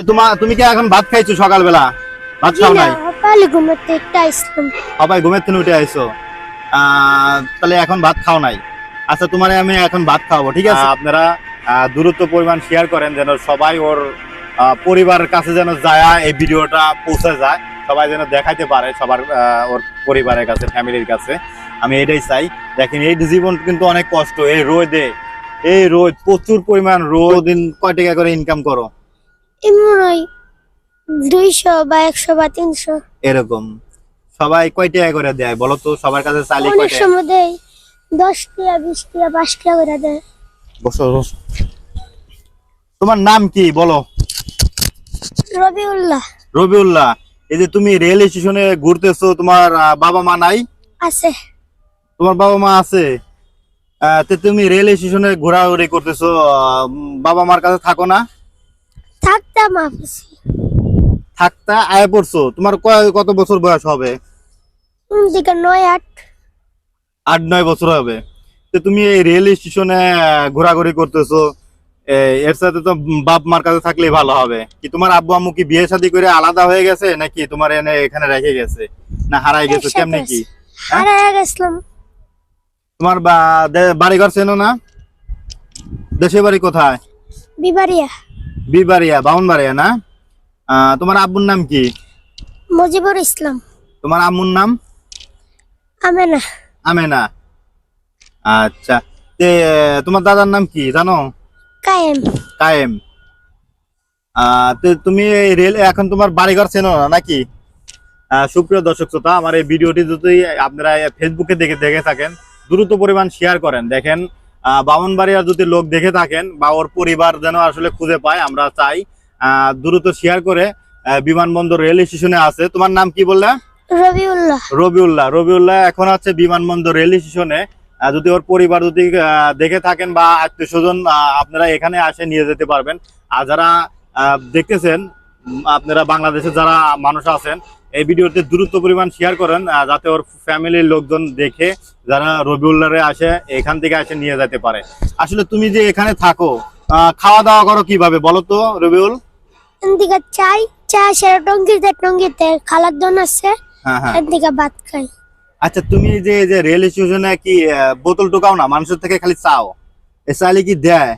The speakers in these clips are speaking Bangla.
তোমার তুমি কি এখন ভাত খাইছো সকালবেলা? ভাত খাও নাই? সকালে ঘুমাতে সবাই উঠে আইছো। আহ, তাহলে এখন ভাত খাও নাই। আচ্ছা তোমার আমি এখন ভাত খাওয়াবো ঠিক আছে? আপনারা দূরত্ব পরিমাণ শেয়ার করেন যেন সবাই ওর আহ, পরিবারের কাছে যেন যায় এই ভিডিওটা পৌঁছে যায়। সবাই যেন দেখাইতে পারে সবার আহ, ওর পরিবারের কাছে ফ্যামিলির কাছে। আমি এটাই চাই। দেখেন এই জীবন কিন্তু অনেক কষ্ট এই রোদে এই রোদ প্রচুর পরিমাণ রোদ দিন কয় টাকা করে ইনকাম করো? এমন দুইশো বা একশো বা তিনশো। এরকম। সবাই কয় টাকা করে দেয় বলো তো? সবার কাছে চাইলে কয় অনেক টাকা? সময় দেয়। দশ টাকা বিশ টাকা পাঁচ টাকা করে দেয়। বসো বসো। তোমার নাম কি বলো? রবিউল্লাহ। রবিউল্লাহ এই যে তুমি রেল স্টেশনে ঘুরতেছো তোমার আহ, বাবা মা নাই? আছে। তোমার বাবা মা আছে? আহ, তো তুমি রেল স্টেশনে ঘোরাঘুরি করতেছো আহ, উম, বাবা মার কাছে থাকো না? থাকতাম আফিসে থাকতা আয় পড়ছো? তোমার কত বছর বয়স হবে? দিকে নয় আট। আট নয় বছর হবে। তো তুমি এই রেল স্টেশনে ঘোরাঘুরি করতেছো এর সাথে তো বাপ মার কাছে থাকলেই ভালো হবে। কি তোমার আব্বু আম্মু কি বিয়ে শাদী করে আলাদা হয়ে গেছে নাকি তোমার এনে এখানে রেখে গেছে? না হারাই গেছে কেমনে কি? হারায় গেছিলাম। তোমার বা- দে- বাড়িঘর চেনো না? দেশের বাড়ি কোথায়? বিবারিয়া বিবাড়িয়া বাউনবাড়িয়া না? তোমার আব্বুর নাম কি? মজিবুর ইসলাম। তোমার আম্মুর নাম? আমেনা। আমেনা। আচ্ছা। তে তোমার দাদার নাম কি জানো? কায়েম। কায়েম। তুমি রেল এখন তোমার বাড়িঘর চেনো না নাকি? সুপ্রিয় দর্শক শ্রোতা আমার এই ভিডিওটি যদি আপনারা ফেসবুকে দেখে দেখে থাকেন দ্রুত পরিমাণ শেয়ার করেন। দেখেন আহ, বামনবাড়িয়ার যদি লোক দেখে থাকেন বা ওর পরিবার যেন আসলে খুঁজে পায় আমরা চাই দ্রুত শেয়ার করে বিমানবন্দর রেল স্টেশনে আছে। তোমার নাম কি বললে? রবিউল্লাহ। রবিউল্লাহ। রবিউল্লাহ এখন আছে বিমানবন্দর রেল স্টেশনে। যদি ওর পরিবার যদি দেখে থাকেন বা আত্মীয় স্বজন আপনারা এখানে আসে নিয়ে যেতে পারবেন। আর যারা আহ, দেখতেছেন আপনারা বাংলাদেশে যারা মানুষ আছেন এই ভিডিওতে দ্রুত পরিমাণ শেয়ার করেন যাতে ওর ফ্যামিলির লোকজন দেখে যারা রবিউল্লাহরে আসে এখান থেকে আসে নিয়ে যেতে পারে। আসলে তুমি যে এখানে থাকো খাওয়া দাওয়া করো কীভাবে বলো তো রবিউল? এদিকে চাই চা সেরা টঙ্গিতে টঙ্গিতে খালার দন আছে হ্যাঁ হ্যাঁ। এদিকে ভাত খাই। আচ্ছা তুমি যে যে রেল স্টেশনে কি বোতল টোকাও না মানুষের থেকে খালি চাও? এ চাইলে কি দেয়?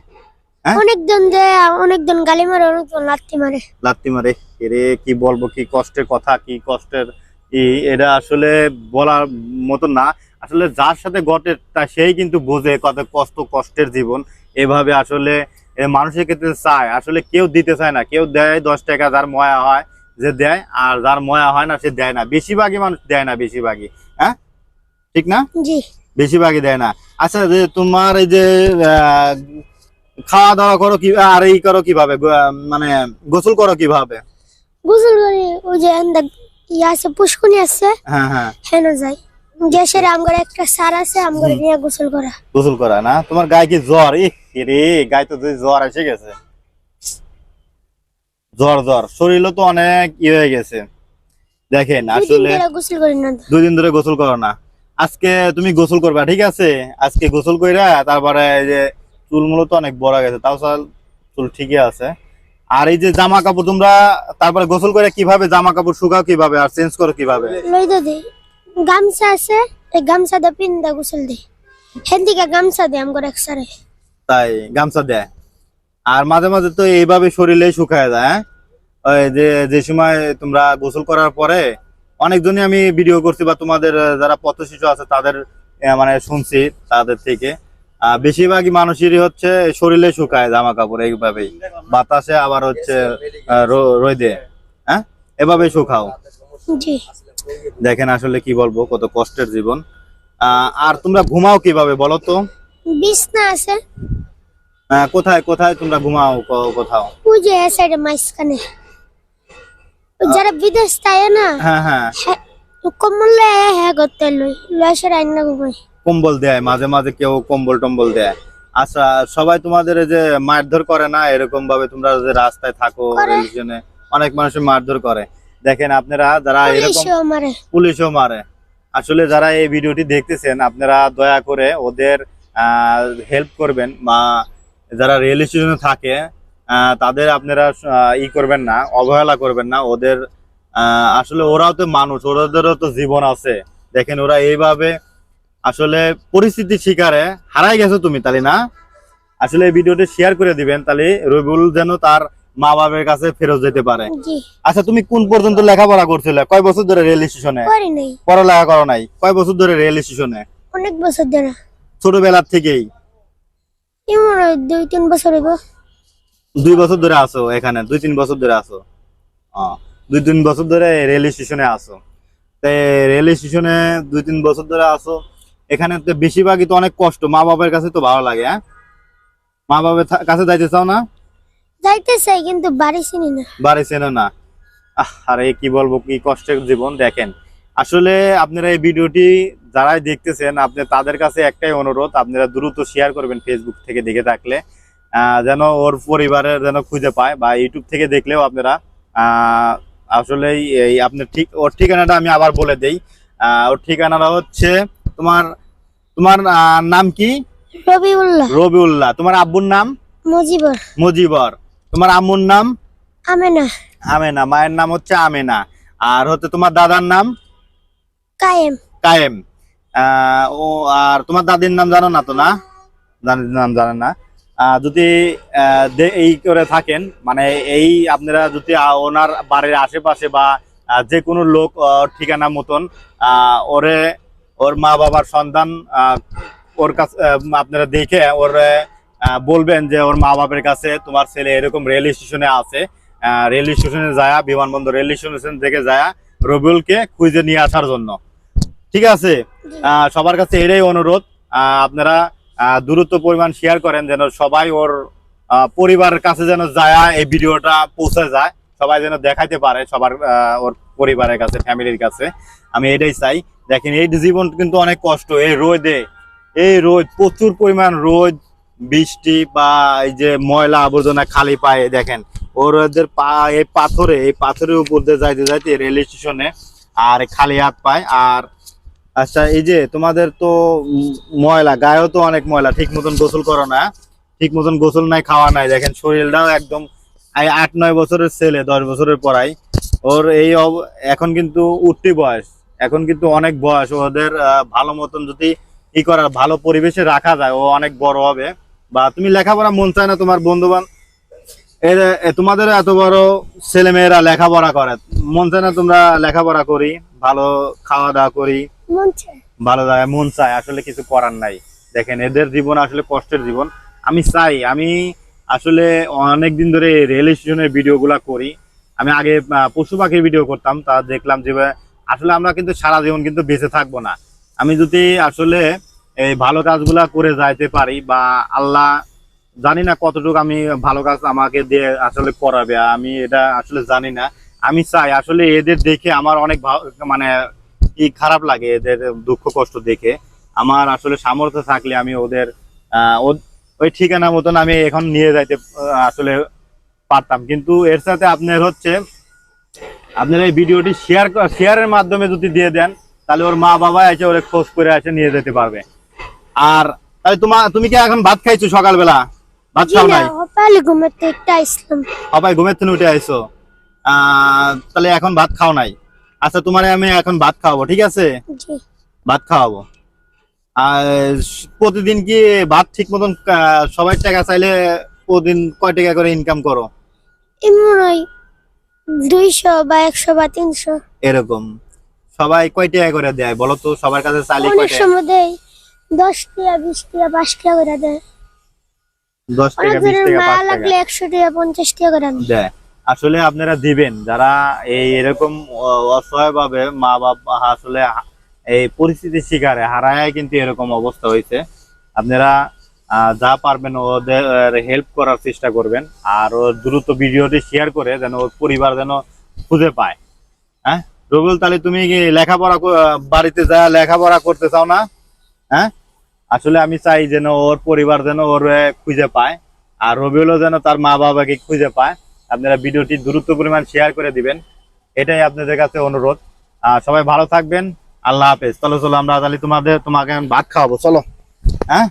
অনেকজন যে অনেকজন গালি মারে অনেকজন লাত্তি মারে। লাত্তি মারে। এরে কি বলব কি কষ্টের কথা কি কষ্টের এটা আসলে বলার মতো না। আসলে যার সাথে ঘটে তা সেই কিন্তু বোঝে কত কষ্ট কষ্টের জীবন। এভাবে আসলে মানুষের ক্ষেত্রে চায়। আসলে কেউ দিতে চায় না। কেউ দেয় দশ টাকা যার ময়া হয় যে দেয় আর যার ময়া হয় না সে দেয় না। বেশিরভাগই মানুষ দেয় না বেশিরভাগই। হ্যাঁ? ঠিক না? বেশিরভাগই দেয় না। আচ্ছা যে তোমার এই যে আহ, খাওয়া দাওয়া করো কি আর এই করো কীভাবে? মানে গোসল করো কীভাবে? গোসল করি ওই যে ইয়ে আছে পুষ্কুনি আছে। হ্যাঁ হ্যাঁ। হেন যাই গ্যাসের আমগর একটা সার আছে আমগর নিয়ে গোসল করা। গোসল করা না? তোমার গায়ে কি জ্বর? ই রে গায়ে তো যদি জ্বর এসে গেছে। জ্বর জ্বর। শরীরও তো অনেক ই হয়ে গেছে। দেখেন আসলে দুই দিন ধরে গোসল করো না। আজকে তুমি গোসল করবা ঠিক আছে? আজকে গোসল কইরা তারপরে এই যে চুল মূলত অনেক বড় গেছে তাও চাল চুল ঠিকই আছে। আর এই যে জামা কাপড় তোমরা তারপরে গোসল করে কীভাবে জামা কাপড় শুকাও কীভাবে আর চেঞ্জ করো কীভাবে? গামছা আছে এই গামছা দা পিন্দা গোসল দে হেন দিকে গামছা দে আমগর এক সারে। তাই গামছা দেয়। আর মাঝে মাঝে তো এইভাবে শরীরে শুকায় যায় হ্যাঁ? ওই যে যে সময় তোমরা গোসল করার পরে অনেকজনই আমি ভিডিও করছি বা তোমাদের যারা পথ শিশু আছে তাদের মানে শুনছি তাদের থেকে। বেশিরভাগই মানুষেরই হচ্ছে শরীরে শুকায় জামা কাপড় এইভাবেই। বাতাসে আবার হচ্ছে রোদে হ্যাঁ? এভাবে শুকাও। দেখেন আসলে কি বলব কত কষ্টের জীবন। আর তোমরা ঘুমাও কীভাবে বলো তো? বিছনা আছে। আহ, কোথায় কোথায় তোমরা ঘুমাও কোথাও? ওই যে সাইডে মাঝখানে। ওই যারা বিদেশ থাকে না? হ্যাঁ হ্যাঁ। কম্বল লয়ে হ্যাঁ করতে লই লয়ে সে রান্না ঘুমাই কম্বল দেয় মাঝে মাঝে কেউ কম্বল টম্বল দেয়। আচ্ছা সবাই তোমাদের যে মারধর করে না? এরকম ভাবে তোমরা যে রাস্তায় থাকো। রেলিজনে অনেক মানুষ মারধর করে। দেখেন আপনারা যারা এরকম পুলিশও মারে। আসলে যারা এই ভিডিওটি দেখতেছেন আপনারা দয়া করে ওদের হেল্প করবেন বা যারা রেল স্টেশনে থাকে আহ, তাদের আপনারা ই করবেন না অবহেলা করবেন না। ওদের আহ, আসলে ওরাও তো মানুষ ওদেরও তো জীবন আছে। দেখেন ওরা এইভাবে আসলে পরিস্থিতি শিকারে হারাই গেছো তুমি তাহলে না? আসলে এই ভিডিওটি শেয়ার করে দিবেন তাহলে রবিউল যেন তার মা বাবার কাছে ফেরত যেতে পারে। আচ্ছা তুমি কোন পর্যন্ত লেখাপড়া করছিলে? কয় বছর ধরে রেল স্টেশনে? পড়ালেখা করো নাই। কয় বছর ধরে রেল স্টেশনে? অনেক বছর ধরে। ছোটবেলার থেকেই? দুই তিন বছর হইব। দুই বছর ধরে আসো এখানে? দুই তিন বছর ধরে আসো ও, দুই তিন বছর ধরে রেল স্টেশনে আসো তো রেল স্টেশনে দুই তিন বছর ধরে আসো এখানে তো বেশিরভাগই তো অনেক কষ্ট। মা বাবার কাছে তো ভালো লাগে হ্যাঁ? মা বাবার কাছে যাইতে চাও না? যাইতে চাই কিন্তু বাড়ি চিনি না। বাড়ি চেনো না। আরে কি বলব কি কষ্টের জীবন দেখেন। আসলে আপনারা এই ভিডিওটি যারাই দেখতেছেন আপনি তাদের কাছে একটাই অনুরোধ আপনারা দ্রুত শেয়ার করবেন ফেসবুক থেকে দেখে থাকলে আহ, যেন ওর পরিবারের যেন খুঁজে পায় বা ইউটিউব থেকে দেখলেও আপনারা আহ, আসলে এই আপনার ঠিক ওর ঠিকানাটা আমি আবার বলে দেই। আহ, ওর ঠিকানাটা হচ্ছে তোমার তোমার নাম কি? রবিউল্লাহ। রবিউল্লাহ। তোমার আব্বুর নাম? মুজিবর। মুজিবর। তোমার আম্মুর নাম? আমেনা। আমেনা। মায়ের নাম হচ্ছে আমেনা। আর হচ্ছে তোমার দাদার নাম? কায়েম। কায়েম। ও আর তোমার দাদির নাম জানো না তো না? দাদির নাম জানেন না। আহ, যদি এই করে থাকেন মানে এই আপনারা যদি ওনার বাড়ির আশেপাশে বা যে কোনো লোক ঠিকানা মতন আহ, ওরে ওর মা বাবার সন্তান ওর কাছে আপনারা দেখে ওর বলবেন যে ওর মা বাবার কাছে তোমার ছেলে এরকম রেল স্টেশনে আছে। রেল স্টেশনে যায় বিমানবন্দর রেল স্টেশন থেকে যায় রবিউলকে খুঁজে নিয়ে আসার জন্য। ঠিক আছে? আহ, সবার কাছে এটাই অনুরোধ। আহ, আপনারা দ্রুত পরিমাণ শেয়ার করেন যেন সবাই ওর আহ, পরিবারের কাছে যেন যায় এই ভিডিওটা পৌঁছে যায়। সবাই যেন দেখাইতে পারে সবার ওর পরিবারের কাছে, ফ্যামিলির কাছে। আমি এটাই চাই। দেখেন, এই জীবন কিন্তু অনেক কষ্ট। এই রোদে, এই রোদ, প্রচুর পরিমাণ রোদ, বৃষ্টি বা এই যে ময়লা আবর্জনা খালি পায়ে, দেখেন। ওর ওদের পা, এই পাথরে, এই পাথরের উপর দিয়ে যাইতে যাইতে রেল স্টেশনে আর খালি হাত পায়। আর আচ্ছা এই যে তোমাদের তো ময়লা, গায়েও তো অনেক ময়লা, ঠিক মতন গোসল করো না, ঠিক মতন গোসল নাই, খাওয়া নাই। দেখেন, শরীরটাও একদম আট নয় বছরের ছেলে দশ বছরের পড়াই। ওর এই এখন কিন্তু উঠতি বয়স। এখন কিন্তু অনেক বয়স। ওদের ভালো মতন যদি ই করার ভালো পরিবেশে রাখা যায় ও অনেক বড় হবে। বা তুমি লেখাপড়া মন চায় না তোমার বন্ধুবান তোমাদের এত বড় ছেলে মেয়েরা লেখাপড়া করে। মন চায় না তোমরা লেখাপড়া করি ভালো খাওয়া দাওয়া করি ভালো জায়গায় মন চায়। আসলে কিছু করার নাই। দেখেন এদের জীবন আসলে কষ্টের জীবন। আমি চাই আমি আসলে অনেক দিন ধরে রেল স্টেশনের ভিডিও গুলা করি। আমি আগে পশু পাখির ভিডিও করতাম, তা দেখলাম যে, আসলে আমরা কিন্তু সারা জীবন কিন্তু বেঁচে থাকব না। আমি যদি আসলে এই ভালো কাজগুলা করে যাইতে পারি বা আল্লাহ জানি না কতটুকু আমি ভালো কাজ আমাকে দিয়ে আসলে করাবে, আমি এটা আসলে জানি না। আমি চাই আসলে এদের দেখে আমার অনেক মানে কি খারাপ লাগে, এদের দুঃখ কষ্ট দেখে। আমার আসলে সামর্থ্য থাকলে আমি ওদের ওই ঠিকানা মতন আমি এখন নিয়ে যাইতে আসলে পারতাম। কিন্তু এর সাথে আপনার হচ্ছে আপনার এই ভিডিওটি শেয়ার শেয়ারের মাধ্যমে যদি দিয়ে দেন তাহলে ওর মা বাবা এসে ওরে খোঁজ করে এসে নিয়ে যেতে পারবে। আর তাহলে তোমার তুমি কি এখন ভাত খাইছো সকালবেলা? ভাত খাও নাই? সকালে ঘুমাতে আসলাম। সবাই থেকে উঠে আইসো। আহ, তাহলে এখন ভাত খাও নাই। আচ্ছা তোমারে আমি এখন ভাত খাওয়াবো ঠিক আছে? ভাত খাওয়াবো। আর প্রতিদিন কি ভাত ঠিক মতন সবাই টাকা চাইলে প্রতিদিন কয় টাকা করে ইনকাম করো? দুইশো বা একশো বা তিনশো। এরকম। সবাই কয় টাকা করে দেয় বলো তো? সবার কাছে চাইলে কয় অনেক টাকা? সময় দেয়। দশ টাকা বিশ টাকা পাঁচ টাকা করে দেয়। দশ টাকা বিশ টাকা লাগলে একশো টাকা পঞ্চাশ টাকা করে দেয়। আসলে আপনারা দিবেন। যারা এই এরকম অসহায় ভাবে মা বাবা আসলে এই পরিস্থিতির শিকারে হারায় কিন্তু এরকম অবস্থা হয়েছে। আপনারা যা পারবেন ওদের হেল্প করার চেষ্টা করবেন। আর ও দ্রুত ভিডিওটি শেয়ার করে যেন ওর পরিবার যেন খুঁজে পায়। হ্যাঁ? রবিউল তাহলে তুমি কি লেখাপড়া বাড়িতে যা লেখাপড়া করতে চাও না? হ্যাঁ? আসলে আমি চাই যেন ওর পরিবার যেন ওর খুঁজে পায়। আর রবিউলও যেন তার মা বাবাকে খুঁজে পায়। আপনারা ভিডিওটি দ্রুত পরিমাণ শেয়ার করে দিবেন। এটাই আপনাদের কাছে অনুরোধ। আর সবাই ভালো থাকবেন। আল্লাহ হাফেজ। চলো চলো আমরা তাহলে তোমাদের তোমাকে ভাত খাওয়াবো চলো। হ্যাঁ?